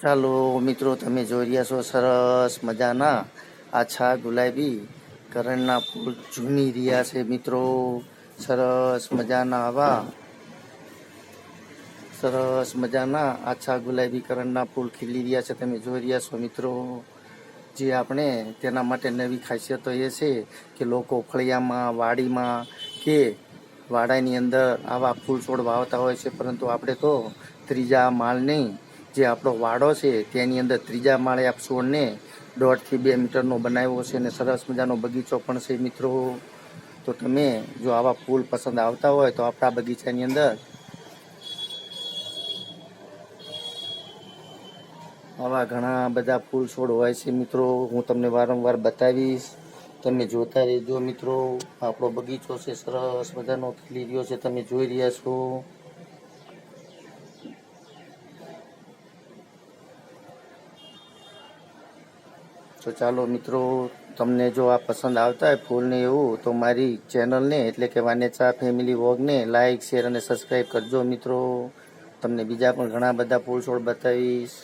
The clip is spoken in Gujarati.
ચાલો મિત્રો, તમે જોઈ રહ્યા છો સરસ મજાના આછા ગુલાબી કરણના ફૂલ ઝૂમી રહ્યા છે મિત્રો. સરસ મજાના આવા. સરસ મજાના આછા ગુલાબી કરણના ફૂલ ખીલી રહ્યા છે. તમે જોઈ રહ્યા છો મિત્રો, જે આપણે તેના માટે નવી ખાસિયતો એ છે કે લોકો ફળિયામાં, વાડીમાં કે વાડાની અંદર આવા ફૂલ છોડ વાવતા હોય છે. પરંતુ આપણે તો ત્રીજા માળની જે આપણો વાડો છે, તેની અંદર ત્રીજા માળે આપ છોડને દોઢથી બે મીટરનો બનાવ્યો છે અને સરસ મજાનો બગીચો પણ છે મિત્રો. તો તમે જો આવા ફૂલ પસંદ આવતા હોય તો આપણા બગીચાની અંદર આવા ઘણા બધા ફૂલ છોડ હોય છે મિત્રો. હું તમને વારંવાર બતાવીશ. તમે જોતા રહેજો મિત્રો. આપણો બગીચો છે, સરસ મજાનો ખીલી રહ્યો છે. તમે જોઈ રહ્યા છો. તો ચાલો મિત્રો, તમને જો આ પસંદ આવતા હોય ફૂલને એવું, તો મારી ચેનલને, એટલે કે વાનેચા ફેમિલી વોગને લાઇક શેર અને સબસ્ક્રાઈબ કરજો મિત્રો. તમને બીજા પણ ઘણા બધા ફૂલ છોડ બતાવીશ.